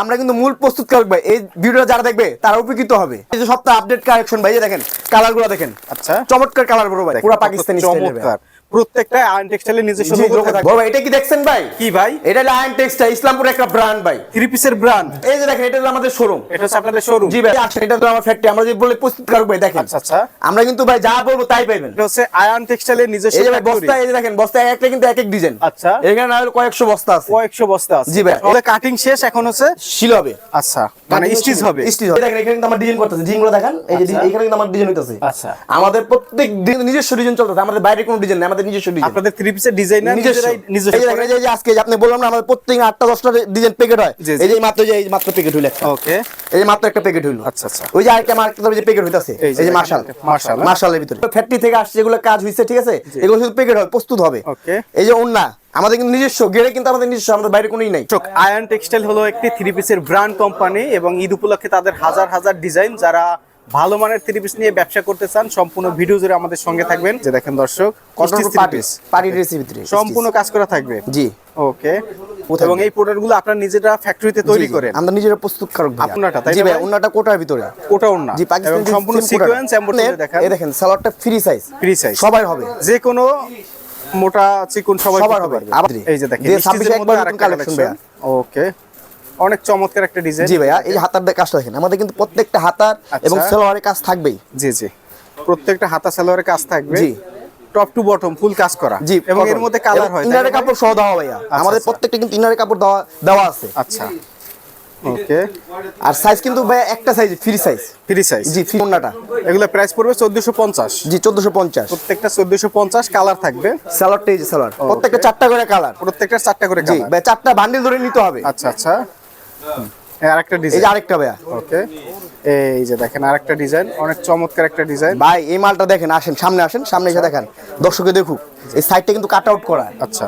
আমরা কিন্তু মূল প্রস্তুত করবে এই ভিডিওটা যারা দেখবে তারা উপকৃত হবে। এই যে সপ্তাহ আপডেট কালেকশন ভাই দেখেন কালারগুলো দেখেন। আচ্ছা। চমৎকার কালার বড় ভাই পুরো পাকিস্তানি চমৎকার। প্রত্যেকটা আয়ন টেক্সটাইলের নিজস্ব। থাকবে। বড় এটা কি দেখছেন ভাই? কি ভাই? এটা আয়ন টেক্সটাইল ইসলামপুর একটা ব্র্যান্ড ভাই। থ্রি পিসের ব্র্যান্ড এই যে দেখেন এটা আমাদের শোরুম এটা হচ্ছে আপনাদের শোরুম জি ভাই আসেন এটা তো আমার ফ্যাক্টরি আমরা বলে প্রস্তুত করব ভাই দেখেন। আচ্ছা আচ্ছা। আমরা কিন্তু ভাই যা বলব তাই পাইবেন। এটা হচ্ছে আয়ন টেক্সটাইলের নিজস্ব এই যে ভাই বস্তা এই যে দেখেন বস্তা একটা কিন্তু এক এক ডিজাইন আচ্ছা। এখানে না হলে কয়েকশো বস্তা আছে। কয়েকশো বস্তা আছে। জি ভাই। তাহলে কাটিং শেষ এখন হচ্ছে শিল হবে। আচ্ছা মানে স্টিচ হবে। স্টিচ হবে। দেখেন এখানে কিন্তু আমার ডিজাইন করতেছে। ডিজাইনগুলো দেখেন। এই যে আচ্ছা। এখানে কিন্তু আমার ডিজাইন হইতাছে। আচ্ছা। আমাদের প্রত্যেক দিন নিজস্ব ডিজাইন চলতেছে। আমাদের বাইরে কোনো ডিজাইন নেই আমাদের নিজস্ব ডিজাইন আপনাদের থ্রি পিসের ডিজাইনার নিজস্ব। নিজেরাই নিজস্ব এই যে আজকে আপনি বললাম না আমাদের প্রত্যেক আটটা দশটা ডিজাইন প্যাকেট হয়। এই যে মাত্র যে মাত্র প্যাকেট হইল একটা। ওকে এই যে মাত্র একটা প্যাকেট হইল আচ্ছা, আচ্ছা। ওই যে আরেকটা মার্কেট যে প্যাকেট হইতাছে এই যে মার্শাল মার্শাল, হ্যাঁ? মার্শালের ভিতরে। ফ্যাক্টরি থেকে আসছে যেগুলো কাজ হইছে ঠিক আছে? এগুলো শুধু প্যাকেট হবে প্রস্তুত হবে। Okay. এই যে ওন্না আমাদের কিন্তু নিজস্ব গেড়ে কিন্তু আমাদের নিজস্ব আমাদের বাইরে কোনোই নাই। চোখ আয়ন টেক্সটাইল হলো একটি থ্রি পিসের ব্র্যান্ড কোম্পানি এবং ঈদ উপলক্ষে তাদের হাজার হাজার ডিজাইন যারা ভালো মানের থ্রি পিস নিয়ে ব্যবসা করতে চান সম্পূর্ণ ভিডিও জুড়ে আমাদের সঙ্গে থাকবেন। যে দেখেন দর্শক পার্টি ড্রেসের ভিতরে সম্পূর্ণ কাজ করা থাকবে? জি। ওকে এবং এই প্রোডাক্টগুলো আপনার নিজেরা ফ্যাক্টরিতে তৈরি। করেন। আমরা নিজেরা প্রস্তুত কারক ভাই আপনারটা, তাই ভাই? ওন্নাটা কোটার ভিতরে। কোটা না জি পাকিস্তানি সম্পূর্ণ সিকোয়েন্স এমব্রয়ডারি দেখান। এই দেখেন সালোয়ারটা ফ্রি সাইজ ফ্রি সাইজ সবাই হবে। যে কোনো মোটা চিকুন সবাই সবার হবে। এই যে দেখেন দিয়ে স্টিচের 26 একবার নতুন collection। ওকে অনেক চমৎকার একটা ডিজাইন জি ভাইয়া এই হাতার কাজটা দেখেন আমাদের কিন্তু প্রত্যেকটা হাতার আচ্ছা। এবং সালোয়ারের কাজ থাকবেই। জি জি। প্রত্যেকটা হাতা সালোয়ারের কাজ থাকবে। জি। টপ টু বটম ফুল কাজ করা। জি এবং এর মধ্যে কালার হয় ইনারের কাপড় সহ দেওয়া ভাইয়া। আমাদের আচ্ছা। প্রত্যেকটা কিন্তু ইনারের কাপড় দেওয়া দেওয়া আছে। আচ্ছা। ওকে আর সাইজ কিন্তু ভাইয়া একটা size free size free size জি ফ্রি ওন্নাটা এগুলো প্রাইস পড়বে চোদ্দশো পঞ্চাশ। জি চোদ্দশো পঞ্চাশ। প্রত্যেকটা চোদ্দশো পঞ্চাশ কালার থাকবে। এই যে সালোয়ার। প্রত্যেকটা চারটা করে কালার প্রত্যেকটা চারটা করে জি কালার ভাই চারটা বান্ডিল ধরে নিতে হবে। আচ্ছা আচ্ছা। আরেকটা ডিজাইন যে আরেকটা ভাইয়া। ওকে এই যে দেখেন আরেকটা ডিজাইন অনেক চমৎকার একটা ডিজাইন ভাই এই মালটা দেখেন আসেন সামনে আসেন সামনে এসে দেখেন। দর্শকে দেখুক এই সাইডটা কিন্তু কাট আউট করা। আচ্ছা।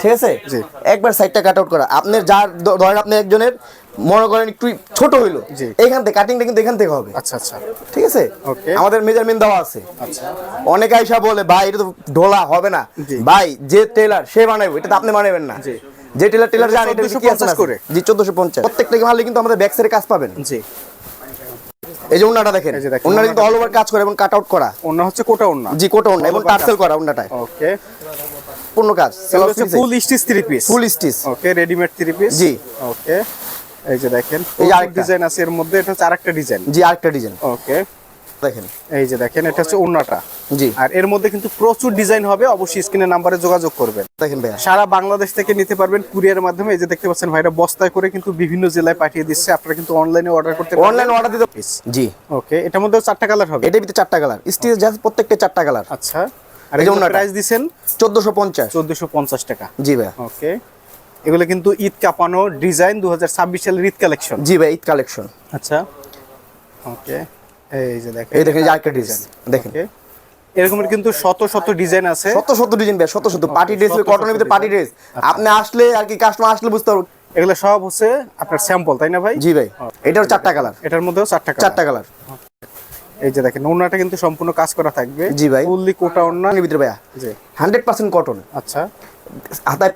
ঠিক আছে? জি। একবার সাইডটা কাট আউট করা। আপনার যার ধরেন আপনি একজনের মনে করেন একটু ছোট হইল। এখান থেকে কাটিংটা কিন্তু এখান থেকে হবে। আচ্ছা আচ্ছা। ঠিক আছে. আমাদের মেজারমেন্ট দেওয়া আছে। আচ্ছা। অনেক আইসা বলে ভাই এটা তো ঢোলা হবে না। ভাই যে টেলার সে বানাবে এটা তো আপনি বানাবেন না। যে টেলার টেলার এটা জানে এটা কি আছে? 1450? করে। জি চোদ্দশো পঞ্চাশ। প্রত্যেকটা মালে কিন্তু আমাদের ব্যাক সাইডে কাজ পাবেন। জি। এই যে ওন্নাটা দেখেন। ওন্নাটা কিন্তু অল ওভার কাজ করে এবং কাট আউট করা। অন্য হচ্ছে কোটা ওন্না জি কোটা ওন্না এবং টার্সেল করা ওন্নাটায় ওকে পূর্ণ কাজ full stitch three piece full stitch okay readymade three piece জি। ওকে এই যে দেখেন এই আরেকটা। ডিজাইন আছে এর মধ্যে এটা হচ্ছে আরেকটা ডিজাইন জি আরেকটা ডিজাইন ওকে দেখেন। এই যে দেখেন এটা হচ্ছে ওন্নাটা জি। আর এর মধ্যে কিন্তু প্রচুর ডিজাইন হবে অবশ্যই স্ক্রিনের নাম্বারে যোগাযোগ করবেন। দেখেন ভাইয়া। সারা বাংলাদেশ থেকে নিতে পারবেন কুরিয়ারের মাধ্যমে। এই যে দেখতে পাচ্ছেন ভাইরা বস্তায় করে কিন্তু বিভিন্ন জেলায় পাঠিয়ে দিচ্ছে। আপনারা কিন্তু অনলাইনে অর্ডার করতে অনলাইন অর্ডার দিতে জি। ওকে এটার মধ্যেও চারটা কালার হবে? এটার ভিতরে চারটা কালার স্টিচ জাস্ট প্রত্যেকটা চারটা কালার আচ্ছা। আর এই প্রাইস পঞ্চাশ। চোদ্দশো পঞ্চাশ টাকা। জি ভাইয়া। ওকে এগুলো কিন্তু ঈদ কাপানো ডিজাইন দু হাজার ছাব্বিশ সালের ঈদ কালেকশন জি ভাই ঈদ কালেকশন আচ্ছা। ওকে এই যে দেখেন এই দেখেন আরেকটা ডিজাইন দেখেন। এরকমের কিন্তু শত শত ডিজাইন আছে। শত শত ডিজাইন ভাই শত শত পার্টি ড্রেস শত শত কটনের ভিতরে পার্টি ড্রেস আপনি আসলে আর কি কাস্টমার আসলে বুঝতে পারব এগুলো সব হচ্ছে আপনার স্যাম্পল তাই না ভাই? জি ভাই এটার চারটা কালার এটার মধ্যেও চারটা চারটা কালার এই যে দেখেন ওড়নাটা কিন্তু সম্পূর্ণ কাজ করা থাকবে। জি ভাই। ফুললি কোটা ওড়না। ভিতরে ভাইয়া। জি। কটন আচ্ছা। হাতায়।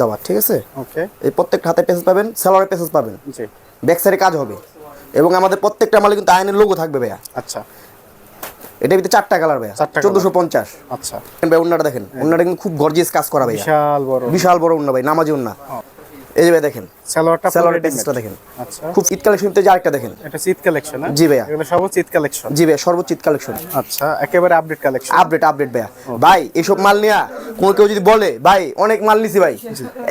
দেওয়া ঠিক আছে? ওকে। এই প্রত্যেকটা হাতে প্যাসেজ পাবেন প্যাসেজ পাবেন। জি। ব্যাক সাইডে কাজ হবে। এবং আমাদের প্রত্যেকটা মালে কিন্তু আয়নের লোগো থাকবে ভাইয়া। আচ্ছা। এটা ভিতরে চারটা কালার ভাইয়া চোদ্দশো পঞ্চাশ। আচ্ছা। ভাই উন্নাটা দেখেন। উন্নাটা কিন্তু খুব গর্জিয়াস কাজ করা ভাইয়া। বিশাল বড়। বিশাল বড় উন্না ভাই নামাজি উন্না এই যে ভাই দেখেন সালোয়ারটা সালোয়ারের ready-made। দেখেন। আচ্ছা। খুব ঈদ কালেকশন যে আরেকটা দেখেন। এটা শীত কালেকশন জি ভাইয়া। এগুলো সব শীত কালেকশন জি ভাই সর্বোচ্চ ঈদ কালেকশন আচ্ছা একেবারে আপডেট কালেকশন আপডেট আপডেট ভাইয়া। ভাই এইসব মাল নিয়া কোনো কেউ যদি বলে ভাই অনেক মাল নিছি ভাই।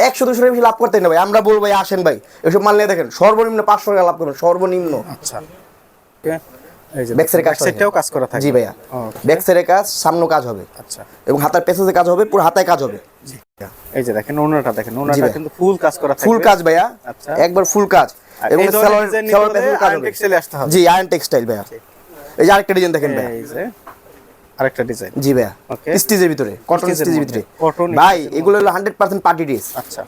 একশো দুশো টাকা বেশি লাভ করতে না ভাই। আমরা বলব ভাই আসেন ভাই। এসব মাল নিয়ে দেখেন সর্বনিম্ন পাঁচশো টাকা লাভ করবেন সর্বনিম্ন। আচ্ছা। কাজ সেটাও কাজ করা জি ভাইয়া. কাজ সামনে কাজ হবে। আচ্ছা। এবং হাতার পেছনে কাজ হবে পুরো হাতায় কাজ হবে। এই যে দেখেন ওনাটা দেখেন ওনাটা কিন্তু ফুল কাজ করা ফুল কাজ ভাইয়া আচ্ছা। একবার ফুল কাজ। এবং সালোয়ার সালোয়ার হলে কাজ হবে। এ আসতে হবে। জি আয়রন টেক্সটাইল ভাইয়া। এই যে আরেকটা ডিজাইন দেখেন ভাইয়া। এই যে আরেকটা ডিজাইন জি ভাইয়া। Okay. স্টিচের ভিতরে কটন স্টিচের ভিতরে। Cotton ভাই এগুলো হলো হান্ড্রেড পার্সেন্ট পার্টি ড্রেস আচ্ছা।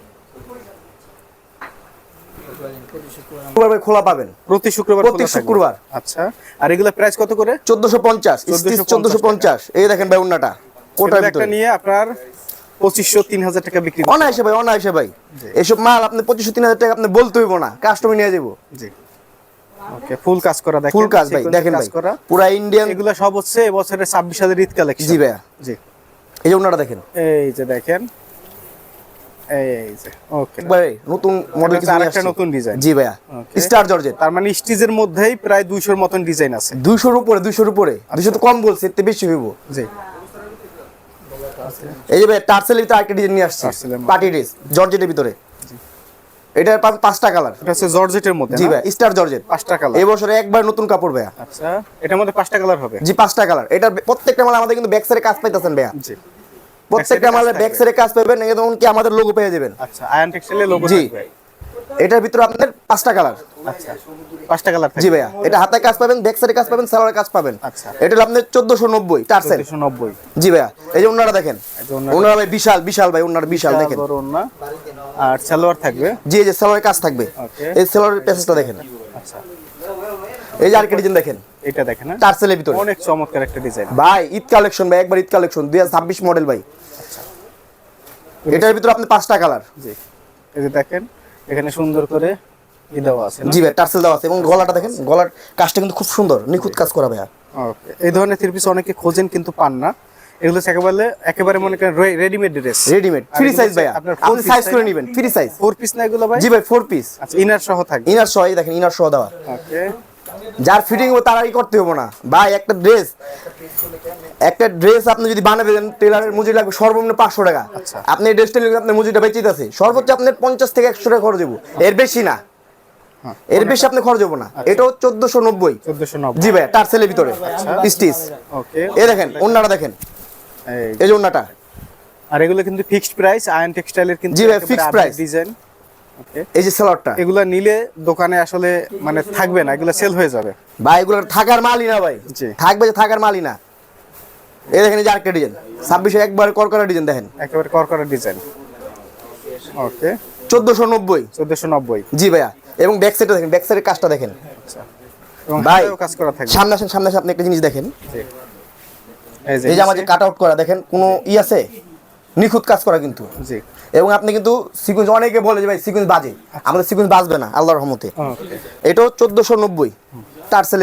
শুক্রবার খোলা পাবেন। প্রতি শুক্রবার প্রতি শুক্রবার। আচ্ছা। আর এগুলো প্রাইস কত করে? চোদ্দশো পঞ্চাশ। 1450 চোদ্দশো পঞ্চাশ। এই দেখেন ভাই উন্নাটা কোটার একটা নিয়ে আপনার পঁচিশশো তিন হাজার টাকা বিক্রি অনায়াসে ভাই অনায়াসে ভাই। এসব মাল আপনি পঁচিশশো তিন হাজার টাকা আপনি বলতে হইব না কাস্টমার নিয়ে যাব জি। ওকে ফুল কাজ করা দেখেন ফুল কাজ ভাই দেখেন কাজ করা। পুরা ইন্ডিয়ান এগুলো সব হচ্ছে এবছরের ছাব্বিশ হাজার ঈদ কালেকশন জি ভাইয়া। জি। এই যে ওনারা দেখেন। এই যে দেখেন। এই যে ওকে একবারে নতুন মডেল এটা কিছু আরেকটা নতুন ডিজাইন জি ভাইয়া। স্টার জর্জেট তার মানে স্টিজের মধ্যেই প্রায় দুইশোর মতন ডিজাইন আছে। দুইশোর উপরে দুইশোর উপরে। দুইশো তো কম বলছে এতে বেশি হইব। জি। এই যে টারসেল ভিতরে আরেকটা ডিজাইন নিয়ে আসছে। পার্টি ড্রেস জর্জেটের ভিতরে। এটার পাঁচটা কালার এটা হচ্ছে জর্জেটের মধ্যে জি ভাই স্টার জর্জেট পাঁচটা কালার এই বছরে একবার নতুন কাপড় ভাইয়া। আচ্ছা এটার মধ্যে পাঁচটা কালার হবে? জি পাঁচটা কালার এটা প্রত্যেকটা মাল আমাদের কিন্তু ব্যাক সাইডে কাজ পাইতেছেন ভাইয়া। জি। প্রত্যেকটা মালের। ব্যাক সাইডে কাজ পাবেন তখন কি আমাদের লোগো পেয়ে যাবেন। আচ্ছা আয়ন টেক্সটাইলের লোগো জি। থাকবে। এটার ভিতরে আপনার পাঁচটা কালার। আচ্ছা পাঁচটা কালার জি ভাইয়া এটা হাতায় কাজ পাবেন ব্যাক সাইডে কাজ পাবেন সালোয়ারে কাজ পাবেন। আচ্ছা। এটা আপনার চোদ্দশো নব্বই জি ভাইয়া এই যে ওনারা দেখেন ওনারা- ভাই বিশাল বিশাল ভাই ওনারা বিশাল দেখেন। আর সালোয়ার থাকবে? জি যে সালোয়ারের কাজ থাকবে। এই সালোয়ারের প্যাসেজটা দেখেন। আচ্ছা। এই যে আরেকটা ডিজাইন দেখেন। এটা দেখেন না টার্সেলের ভিতরে। অনেক চমৎকার একটা ডিজাইন ভাই ঈদ কালেকশন ভাই একবার ঈদ কালেকশন দুই হাজার ছাব্বিশ মডেল ভাই। এটার ভিতরে আপনি পাঁচটা কালার। জি। এই যে দেখেন এখানে সুন্দর করে দেওয়া আছে জি ভাই টার্সেল দেওয়া আছে এবং গলাটা দেখেন গলার কাজটা কিন্তু খুব সুন্দর নিখুঁত কাজ করা ভাইয়া। ওকে এই ধরনের থ্রি পিস অনেকে খোঁজেন কিন্তু পান না। এগুলো একেবারে একেবারে মনে করেন readymade dress readymade free size ভাইয়া। আপনি সাইজ করে নেবেন ফ্রি সাইজ ফোর পিস না এগুলো ভাই? জি ভাই ফোর পিস আচ্ছা ইনার সহ থাকবে। ইনার সহ দেখেন ইনার সহ দেওয়া। ওকে যার ফিটিং হবে তারাই করতে হবে না। ভাই একটা ড্রেস একটা ড্রেস আপনি যদি বানাবেন টেলারের মজুরি লাগবে সর্বনিম্ন পাঁচশো টাকা। আচ্ছা। আপনি এই ড্রেসটা নিলে আপনার মজুরিটা বেঁচে আছে সর্বোচ্চ আপনার পঞ্চাশ থেকে একশো টাকা খরচ হব এর বেশি না। হ্যাঁ, এর বেশি আপনি খরচ হব না। এটাও চোদ্দশো নব্বই। জি ভাই তার টার্সেলের ভিতরে। স্টিচ। ওকে এই দেখেন অন্যটা দেখেন। এই যে অন্যটা আর এগুলো কিন্তু ফিক্সড প্রাইস আয়ন টেক্সটাইলের কিন্তু জি ভাই, ফিক্সড প্রাইস ডিজাইন এই যে সেলরটা এগুলা নিলে দোকানে আসলে মানে থাকবে না এগুলা সেল হয়ে যাবে। ভাই এগুলো থাকার মালই না ভাই। থাকবে যে থাকার মালই না। এই দেখেন এই যে আরেকটা ডিজাইন ছাব্বিশে একবার করকরা ডিজাইন দেখেন। একেবারে করকরা ডিজাইন ওকে। চোদ্দশো নব্বই। চোদ্দশো নব্বই। জি ভাইয়া। এবং ব্যাক সাইডটা দেখেন ব্যাক সাইডের কাজটা দেখেন। আচ্ছা। এবং ভাই কাজ করা থাকে সামনে আসেন সামনে আপনি একটা জিনিস দেখেন। জি। এই যে এই যে আমাদের কাট আউট করা দেখেন কোনো ই আছে? নিখুঁত কাজ করা কিন্তু। জি। এবং আপনি কিন্তু সিকুয়েন্স অনেকে বলে যে ভাই সিকুয়েন্স বাজে। আমাদের সিকুয়েন্স বাজবে না আল্লাহর রহমতে। এটাও চোদ্দশো নব্বই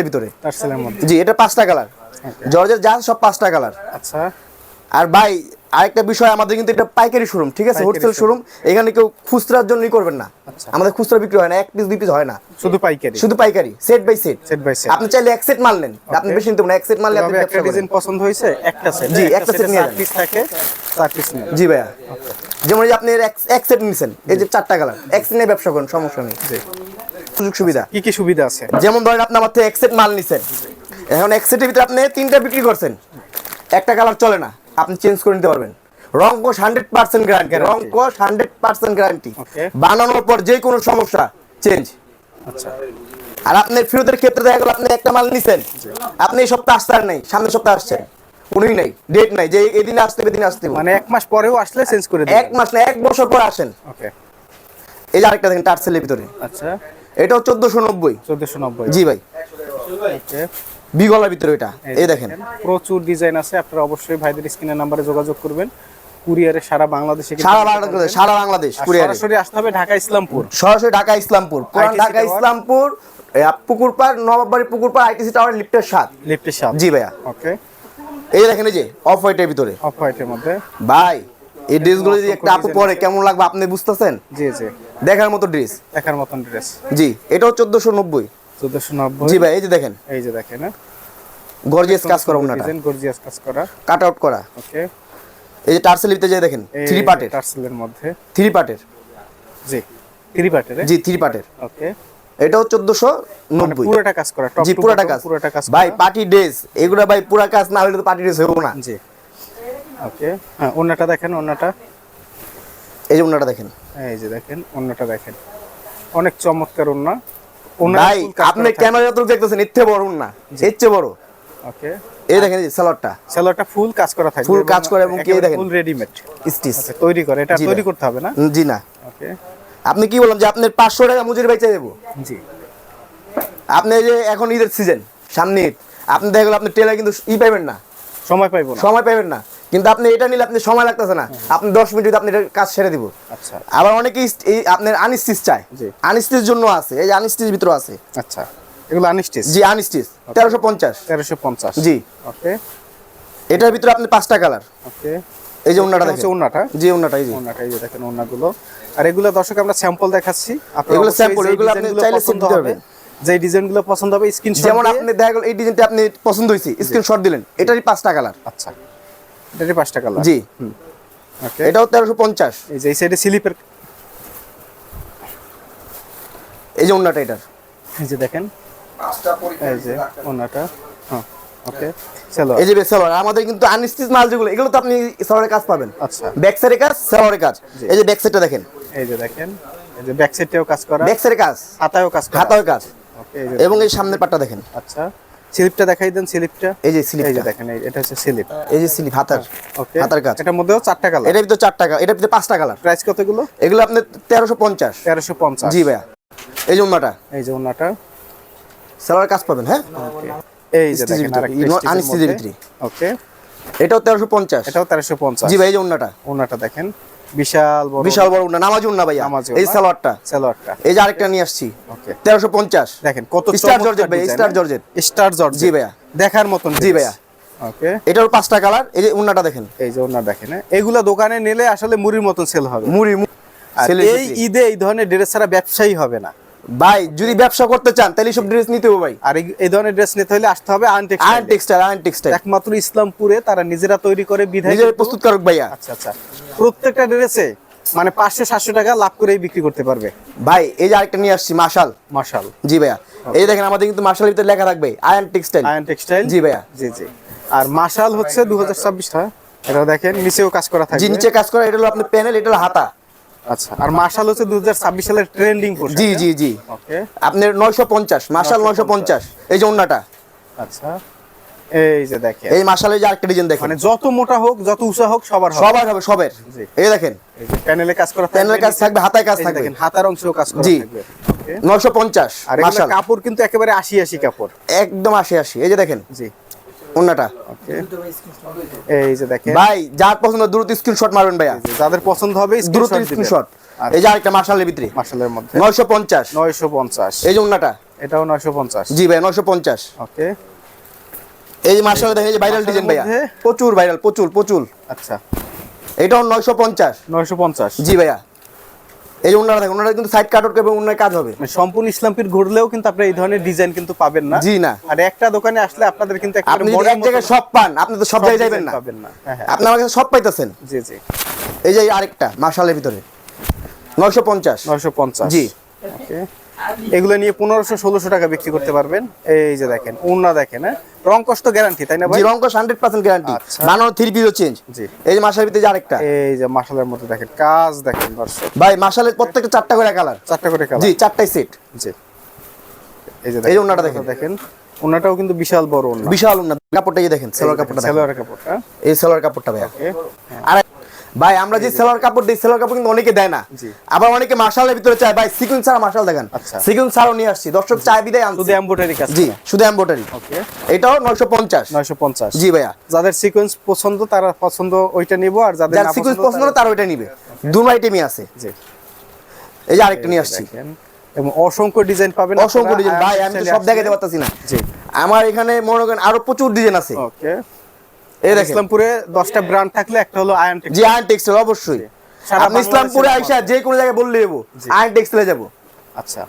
ভিতরে। তার সেলের মধ্যে। জি এটা পাঁচটা কালার জর্জের যা সব পাঁচটা কালার আচ্ছা। আর ভাই আরেকটা বিষয় আমাদের কিন্তু এটা পাইকারি শোরুম ঠিক আছে? হোলসেল শোরুম এখানে কেউ খুচরার জন্যই করবেন না। আচ্ছা। আমাদের খুচরা বিক্রি হয় না এক পিস দুই পিস হয় না। শুধু পাইকারি। শুধু পাইকারি set by set set by set আপনি চাইলে এক সেট মাল নেন। আপনি বেশি নিতে এক সেট মাল আপনি একটা ডিজাইন পছন্দ হয়েছে একটা সেট জি, একটা set নিয়ে যান। পিস থাকে চার পিস জি ভাইয়া। যেমন এই যে আপনি এক- সেট নিছেন এই যে চারটা কালার এক নিয়ে ব্যবসা করেন সমস্যা নেই। সুযোগ সুবিধা? কি কি সুবিধা আছে? যেমন ধরেন আপনি আমার থেকে এক সেট মাল নিছেন। এখন এক সেটের ভিতরে আপনি তিনটা বিক্রি করছেন। একটা কালার চলে না আপনি চেঞ্জ করে নিতে পারবেন। রং কোষ হান্ড্রেড পার্সেন্ট গ্যারান্টি রং কোষ হান্ড্রেড পার্সেন্ট গ্যারান্টি বানানোর পর যে কোনো সমস্যা চেঞ্জ আচ্ছা। আর আপনি ফেরতের ক্ষেত্রে দেখা গেল আপনি একটা মাল নিছেন। আপনি এই সপ্তাহে আসতে আর নাই সামনের সপ্তাহে আসছেন। কোনোই নাই ডেট নাই যে এদিন আসতে এদিন আসতে মানে এক মাস পরেও আসলে চেঞ্জ করে এক মাস না এক বছর পর আসেন। ওকে এই যে আরেকটা দেখেন টার্সেলের ভিতরে। আচ্ছা। জি ভাই। বিগলার ভিতরে এটা এই দেখেন। প্রচুর ডিজাইন আছে আপনারা অবশ্যই ভাইদের স্ক্রিনের নাম্বারে যোগাযোগ করবেন। কুরিয়ারে সারা বাংলাদেশে সারা বাংলাদেশ। সারা বাংলাদেশ কুরিয়ারে। সরাসরি আসতে হবে ঢাকা ইসলামপুর। সরাসরি ঢাকা ইসলামপুর পুরান ঢাকা ইসলামপুর এ, পুকুর পাড় নবাববাড়ি পুকুর পাড় আইটিসি টাওয়ার লিফটের সাত। লিফটের সাথে জি ভাইয়া। ওকে এই দেখেন এই যে অফ হোয়াইটের ভিতরে। অফ হোয়াইটের মধ্যে। ভাই এই ড্রেসগুলো যদি একটা আপু পরে কেমন লাগবে আপনি বুঝতেছেন? জি জি। দেখার মতো ড্রেস দেখার মতন ড্রেস জি এটাও চোদ্দশো নব্বই। চোদ্দশো নব্বই। জি ভাই এই যে দেখেন। এই যে দেখেন গর্জিয়াস কাজ করা ওনাটা। ডিজাইন গর্জিয়াস কাজ করা। কাট আউট করা। ওকে এই যে টার্সেল ভিতরে যে দেখেন থ্রি পার্টের টার্সেলের মধ্যে। থ্রি পার্টের জি থ্রি পার্টের জি থ্রি পার্টের ওকে এটাও চোদ্দশো মানে নব্বই পুরোটা কাজ করা জি পুরাটা কাজ। পুরোটা কাজ ভাই পার্টি ড্রেস এগুলো ভাই পুরা কাজ না হলে তো পার্টি ড্রেস হইব না। জি। ওকে হ্যাঁ অন্যটা দেখেন অন্যটা এই যে ওনাটা দেখেন। এই যে দেখেন অন্যটা দেখেন। অনেক চমৎকার অন্য ভাই আপনি ক্যামেরা যত দেখতেছেন এর থেকে বড় না এর চেয়ে বড়। ওকে। এই দেখেন এই যে সালোয়ারটা। ফুল কাজ করা থাকবে Full কাজ করা এবং কি দেখেন। Full readymade stitch. আচ্ছা তৈরি করে। এটা তৈরি করতে হবে না? জি না। ওকে। আপনি কি বললাম যে আপনার পাঁচশো টাকা মজুরি বেচে দেবো? জি। আপনি যে এখন ঈদের সিজন সামনে ঈদ আপনি দেখা গেলো আপনি টেলার কিন্তু ই পাইবেন না। সময় পাইবো সময় পাইবেন না। কিন্তু আপনি এটা নিলে আপনি সময় লাগতেছে না। আপনি দশ মিনিট আপনি এটার কাজ ছেড়ে দিব। আচ্ছা। আবার অনেকেই এই আপনার আনিস্টিচ চায়। জি। আনিস্টিচ জন্য আছে। এই যে আনিস্টিচ ভিতরে আছে। আচ্ছা। এগুলো আনিস্টিস? জি আনিস্টিচ তেরোশো পঞ্চাশ। তেরোশো পঞ্চাশ। জি। ওকে এটার ভিতরে আপনি পাঁচটা কালার ওকে এই যে হচ্ছে দেখেন। ওন্নাটা। জি অন্যটা এই যে। ওন্নাটা এই যে দেখেন ওন্নাগুলো। আর এগুলো দর্শক আমরা স্যাম্পল দেখাচ্ছি। এগুলো যেই এগুলো আপনি চাইলে পছন্দ দিতে হবে, পারবেন। যে ডিজাইনগুলো পছন্দ হবে স্ক্রিনশট যেমন আপনি দেখা গেল এই ডিজাইনটা আপনি পছন্দ হয়েছে স্ক্রিনশট দিলেন এটারই পাঁচটা কালার আচ্ছা এটারই পাঁচটা কালার জি। ওকে এটাও তেরোশো পঞ্চাশ। এই যে এই সাইডে স্লিপের এই যে অন্যটা এটার। এই যে দেখেন। এই যে ওন্নাটা হ্যাঁ। ওকে এই যে সেলোয়ার আমাদের কিন্তু আনস্টিচ মাল যেগুলো এগুলো তো আপনি সেলোয়ারের কাজ পাবেন আচ্ছা ব্যাক সাইডের কাজ সেলোয়ারের কাজ এই যে ব্যাক সাইডটা দেখেন এই যে দেখেন এই যে ব্যাক সাইডেও কাজ করা ব্যাক সাইডের কাজ হাতায়ও কাজ করা হাতাও কাজ ওকে এবং এই সামনের পাটটা দেখেন আচ্ছা স্লিপটা দেখাই দেন স্লিপটা এই যে এই যে দেখেন এটা হচ্ছে স্লিপ এই যে স্লিপ হাতার ওকে হাতার কাজ এটার মধ্যেও চারটা কালার এটার ভিতরে চারটা কালার এটার ভিতরে পাঁচটা কালার প্রাইস কতগুলো এগুলো পঞ্চাশ তেরোশো পঞ্চাশ জি ভাইয়া এই যে এই যে কাজ পাবেন হ্যাঁ এই যে দেখেন ভিতরে, আরেকটা ইনো- stitch এর unstitch এর মধ্যে। ভিতরে। ওকে এটাও তেরোশো পঞ্চাশ। এটাও তেরোশো পঞ্চাশ। জি ভাই এই যে অন্যটা ওনাটা দেখেন। বিশাল বড়। বিশাল বড় উন্না নামাজি উন্না ভাইয়া। এই সালোয়ারটা। সালোয়ারটা। এই যে আরেকটা নিয়ে আসছি। ওকে তেরোশো পঞ্চাশ। দেখেন কত স্টার জর্জেট ভাই স্টার জর্জেট স্টার জর্জেট জি ভাইয়া। দেখার মতন জি ভাইয়া। ওকে এটার পাঁচটা কালার এই যে উন্নাটা দেখেন। এই যে ওনার দেখেন হ্যাঁ? এগুলা দোকানে নিলে আসলে মুড়ির মতন সেল হবে। মুড়ি এই ঈদে এই ধরনের ড্রেস ছাড়া ব্যবসায়ী হবে না। ভাই যদি ব্যবসা করতে চান তাহলে সব ড্রেস নিতে হবে ভাই। আর এই- ধরনের ড্রেস নিতে হলে আসতে হবে আয়ন টেক্সটাইল আয়ন টেক্সটাইল একমাত্র ইসলামপুরে তারা নিজেরা তৈরি করে বিধায় নিজের কিন্তু- প্রস্তুতকারক ভাইয়া। আচ্ছা আচ্ছা। প্রত্যেকটা ড্রেসে মানে পাঁচশো সাতশো টাকা লাভ করেই বিক্রি করতে পারবে। ভাই এই যে আরেকটা নিয়ে আসছি মাশাল। মার্শাল জি ভাইয়া। এই দেখেন আমাদের কিন্তু মার্শালের ভিতরে লেখা থাকবে আয়ন টেক্সটাইল আয়ন টেক্সটাইল জি ভাইয়া। জি জি। আর মার্শাল হচ্ছে দু হাজার ছাব্বিশটা। এটা দেখেন নিচেও কাজ করা জি নিচে কাজ করা এটা হলো আপনার প্যানেল এটা হলো হাতা। আচ্ছা আর মার্শাল হচ্ছে দু হাজার ছাব্বিশ সালের ট্রেন্ডিং জি জি জি। ওকে আপনার নয়শো পঞ্চাশ মার্শাল নয়শো পঞ্চাশ। এই যে অন্যটা আচ্ছা এই যে দেখেন। এই যে আরেকটা ডিজাইন দেখেন। মানে যত মোটা হোক যত উঁচা হোক সবার হবে। সবার হবে সবের। এই দেখেন। এই যে প্যানেলে কাজ করা প্যানেলের কাজ থাকবে হাতায় কাজ থাকবে। দেখেন হাতার অংশেও কাজ করা। থাকবে। ওকে নয়শো পঞ্চাশ আর মার্শাল। কাপড় কিন্তু একেবারে আশি আশি কাপড়। একদম আসে আসি এই যে দেখেন। জি। অন্যটা। এই যে দেখেন। ভাই যার পছন্দ দ্রুত স্ক্রিনশট মারবেন ভাইয়া। যাদের পছন্দ হবে দ্রুত স্ক্রিনশট এই যে আরেকটা মার্শালের ভিতরে। মার্শালের মধ্যে। নয়শো পঞ্চাশ। নয়শো পঞ্চাশ। এই যে অন্যটা। এটাও নয়শো পঞ্চাশ। জি ভাই নয়শো পঞ্চাশ। ওকে। এই যে মার্শাল দেখেন এই যে ভাইরাল ডিজাইন ভাইয়া? প্রচুর ভাইরাল প্রচুর প্রচুর। আচ্ছা। এটাও নয়শো পঞ্চাশ। নয়শো পঞ্চাশ। জি ভাইয়া। এই ওনারা দেখেন ওনারা কিন্তু সাইড কাটর করবে ওনার কাজ হবে। মানে সম্পূর্ণ ইসলামপির ঘুরলেও কিন্তু আপনি এই ধরনের ডিজাইন কিন্তু পাবেন না। জি না। আর একটা দোকানে আসলে আপনাদের কিন্তু একটা আপনি যদি এক জায়গায় সব পান আপনি তো সব জায়গায় যাবেন না। পাবেন না। হ্যাঁ হ্যাঁ। আপনি আমার কাছে সব পাইতেছেন। জি জি। এই যে আরেকটা মার্শালের ভিতরে। নয়শো পঞ্চাশ। নয়শো পঞ্চাশ। জি। ওকে এগুলো নিয়ে পনেরোশো ষোলোশো টাকা বিক্রি করতে পারবেন। এই যে দেখেন ওনা দেখেন হ্যাঁ? রং কষ্ট গ্যারান্টি তাই না ভাই? জি রঙ্কশ হান্ড্রেড পার্সেন্ট গ্যারান্টি। বানানো থ্রি পিসও চেঞ্জ জি। এই যে মার্শালের ভিতরে আরেকটা। এই যে মাসালের মধ্যে দেখেন কাজ দেখেন দর্শক। ভাই মার্শালের প্রত্যেকটা চারটা করে কালার চারটা করে কালার জি চারটাই সেট জি। এই যে এই যে ওনাটা দেখেন। দেখেন। ওনাটাও কিন্তু বিশাল বড় ওনা বিশাল উন্নত কাপড়টা এই দেখেন সেলোয়ার কাপড়টা। সেলোয়ার কাপড়টা। এই সেলোয়ার কাপড়টা ভাই আর ভাই আমরা যে সেলার কাপড় দিই সেলোয়ার কাপড় কিন্তু অনেকে দেয় না। আবার অনেকে মার্শালের ভিতরে চায় ভাই সিকুয়েন্স ছাড়া মার্শাল দেখেন। আচ্ছা। সিকুয়েন্স নিয়ে আসছি। দর্শক চায় বিদায় আনছি। শুধু এমব্রয়ডারি কাজ। জি শুধু এমব্রয়ডারি ওকে। এটাও নয়শো পঞ্চাশ। নয়শো পঞ্চাশ। জি ভাইয়া। যাদের সিকোয়েন্স পছন্দ তারা পছন্দ ওইটা নিব আর যাদের না সিকুয়েন্স পছন্দ তার ওইটা নিবে। দু আইটেমই আছে। জি। এই যে আরেকটা নিয়ে আসছি। এবং অসংখ্য ডিজাইন পাবেন অসংখ্য ডিজাইন। ভাই আমি তো সব দেখাতে পারতাছি না। জি। আমার এখানে মনে করেন আরও প্রচুর ডিজাইন আছে। ওকে। এই ইসলামপুরে দশটা ব্র্যান্ড থাকলে একটা হলো আয়ন টেক্স জি আয়ন টেক্সটাইল অবশ্যই। আপনি ইসলামপুরে আইসা যে কোনো জায়গায় বললে যাব আয়ন টেক্সটাইলে যাব। আচ্ছা।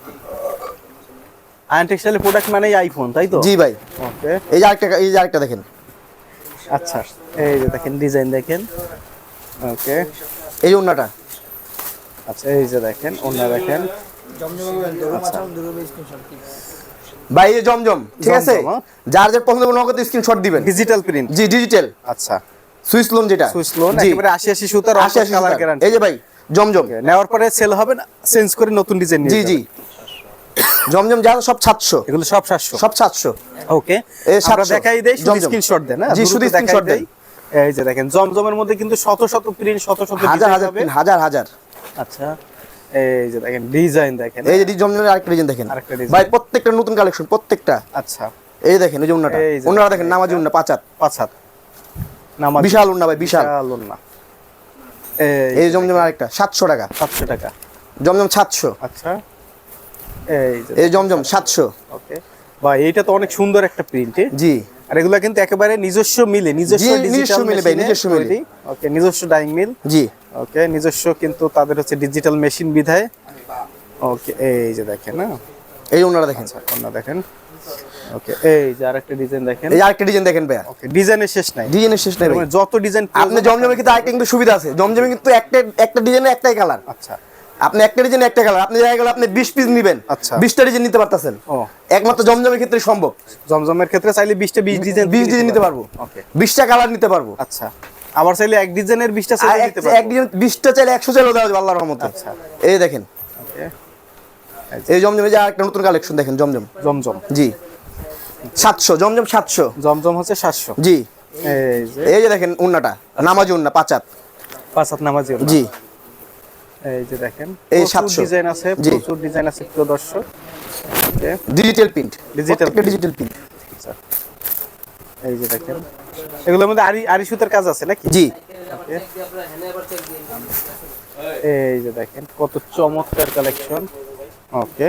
আয়ন টেক্সটাইলের প্রোডাক্ট মানেই আইফোন তাই তো? জি ভাই। ওকে এই যে আরেকটা এই যে আরেকটা দেখেন। আচ্ছা এই যে দেখেন ডিজাইন দেখেন। ওকে এই ওন্নাটা আচ্ছা এই যে দেখেন অন্য দেখেন। ভাই এই জমজম ঠিক আছে? হ্যাঁ। যার যার পছন্দ নগদ স্ক্রিনশট দিবেন। ডিজিটাল প্রিন্ট জি ডিজিটাল আচ্ছা। সুইস লোন যেটা। সুইচ লোন একেবারে আশি আশি সুতার আশি আশি কালার গ্যারান্টি এই যে ভাই জমজম। নেওয়ার পরে সেল হবে না চেঞ্জ করে নতুন ডিজাইন নিয়ে জি জি। জমজম যা সব সাতশো। এগুলো সব সাতশো। সব সাতশো। ওকে এই আমরা 700 দেখাই দেই শুধু। স্ক্রিনশট দেন হ্যাঁ? জি, শুধু screenshot দেই। এই যে দেখেন জমজমের মধ্যে কিন্তু শত শত প্রিন্ট শত শত হাজার হাজার। হাজার হাজার। আচ্ছা। এই যে দেখেন ডিজাইন দেখেন এই যে জমজমের আরেকটা ডিজাইন দেখেন। আরেকটা। ভাই প্রত্যেকটা নতুন কালেকশন প্রত্যেকটা। আচ্ছা। এই দেখেন এই দেখেন নামাজি উন্না পাঁচাত পাঁচ হাত। বিশাল উন্না ভাই বিশাল। এই আরেকটা সাতশো টাকা। সাতশো টাকা। জমজম সাতশো। আচ্ছা। এই যে এই জমজম সাতশো। ওকে। বা এইটা তো অনেক সুন্দর একটা প্রিন্ট জি। আর এগুলা কিন্তু একেবারে নিজস্ব মিলে নিজস্ব মিলে ভাই, নিজস্ব মিলে। ওকে নিজস্ব ডাইং মিল জি। ওকে নিজস্ব কিন্তু তাদের হচ্ছে ডিজিটাল মেশিন বিধায়। ওকে এই যে দেখেন না এই উন্নাটা দেখেন। কন্যা দেখেন। ওকে এই যে আরেকটা ডিজাইন দেখেন। এই আরেকটা ডিজাইন দেখেন ভাইয়া। ওকে ডিজাইনের শেষ নাই। ডিজাইনের শেষ নেই মানে যত ডিজাইন আপনি জমজমের কিন্তু আরেকটা কিন্তু সুবিধা আছে। জমজমে কিন্তু একটা একটা ডিজাইনে একটাই কালার আচ্ছা। আপনি একটা ডিজাইন একটা কালার আপনি দেখা গেল আপনি বিশ পিস নেবেন। আচ্ছা। বিশটা ডিজাইন নিতে পারতেছেন। ও। একমাত্র জমজমের ক্ষেত্রে সম্ভব। জমজমের ক্ষেত্রে চাইলে বিশটা বিশ ডিজাইন বিশ ডিজাইন নিতে পারব। ওকে বিশটা কালার নিতে পারব। আচ্ছা। আবার চাইলে এক ডিজাইনের বিশটা আর চাইলে এক নিতে পারব। এক ডিজাইন বিশটা চাইলে একশো চাইলেও দেওয়া যাবে আল্লাহর রহমতে। আচ্ছা। এই দেখেন। এই জমজমে যে আরেকটা নতুন কালেকশন দেখেন জমজম। জমজম। জি। সাতশো জমজম সাতশো। জমজম হচ্ছে সাতশো। জি। এই যে। এই যে দেখেন উন্নাটা নামাজি উন্না পাঁচাত পাঁচ হাত নামাজি ওড়না। জি। এই যে দেখেন এই প্রচুর 700 ডিজাইন আছে। প্রচুর ডিজাইন আছে প্রিয় দর্শক। Digital print digital. Digital print এই যে দেখেন এগুলোর মধ্যে আরি আরি সুতার কাজ আছে নাকি? জি। এই যে দেখেন কত চমৎকার কালেকশন ওকে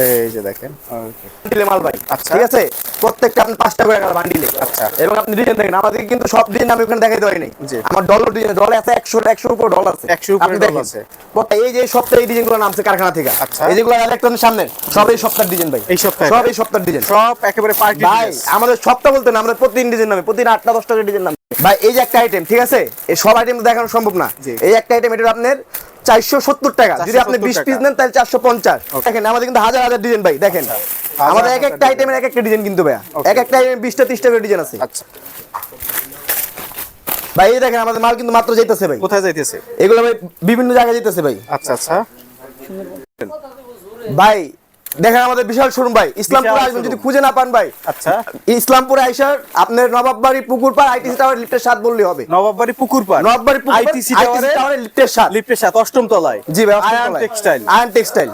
এই যে দেখেন ওকে। মাল ভাই। আচ্ছা। ঠিক আছে? প্রত্যেকটা আপনি পাঁচটা করে টাকা বান্ডিলে। আচ্ছা। এবং আপনি ডিজাইন দেখেন আমাদের কিন্তু সব ডিজাইন আমি ওখানে দেখাইতে পারিনি। আমার ডলার ডিজাইন ডলার আছে একশো একশোর উপর ডলার আছে। 100 উপরে ডলার আছে। প্রত্যেক- এই যে সপ্তাহে এই ডিজাইনগুলো নামছে কারখানা থেকে। আচ্ছা। এই যেগুলো ইলেকট্রনিক সামনে। সব এই সপ্তাহের ডিজাইন ভাই। এই সপ্তাহে? সব এই সপ্তাহের ডিজাইন সব একেবারে পার্টি ভাই আমাদের সপ্তাহ বলতে না আমাদের প্রতিদিন ডিজাইন নামে। প্রতিদিন আটটা দশটা করে ডিজাইন নামে। ভাই এই যে একটা আইটেম ঠিক আছে? এই সব আইটেম দেখানো সম্ভব না। এই একটা আইটেম এটা আপনার চারশো সত্তর টাকা। যদি আপনি বিশ পিস নেন তাহলে চারশো পঞ্চাশ। দেখেন আমাদের কিন্তু হাজার হাজার ডিজাইন ভাই দেখেন। আমাদের এক হাজার একটা আইটেমের এক একটা ডিজাইন কিন্তু ভাইয়া। এক একটা আইটেম বিশটা ত্রিশটা করে ডিজাইন আছে। আচ্ছা। ভাই দেখেন আমাদের মাল কিন্তু মাত্র যাইতেছে ভাই। কোথায় যাইতেছে? এগুলো ভাই বিভিন্ন জায়গায় যাইতেছে ভাই। আচ্ছা আচ্ছা। ভাই দেখেন আমাদের বিশাল শোরুম ভাই। ইসলামপুর আসবেন যদি খুঁজে না পান ভাই। আচ্ছা। ইসলামপুরে আইসার আপনার নবাববাড়ি পুকুর পার আইটিসি টাওয়ার লিফটের সাত বললেই হবে। নবাববাড়ি পুকুর পার নবাববাড়ি পুকুর আইটিসি টাওয়ারে লিফটের সাত লিফটের সাথে। অষ্টম তলায়। জি ভাই আয়ন টেক্সটাইল আয়ন টেক্সটাইল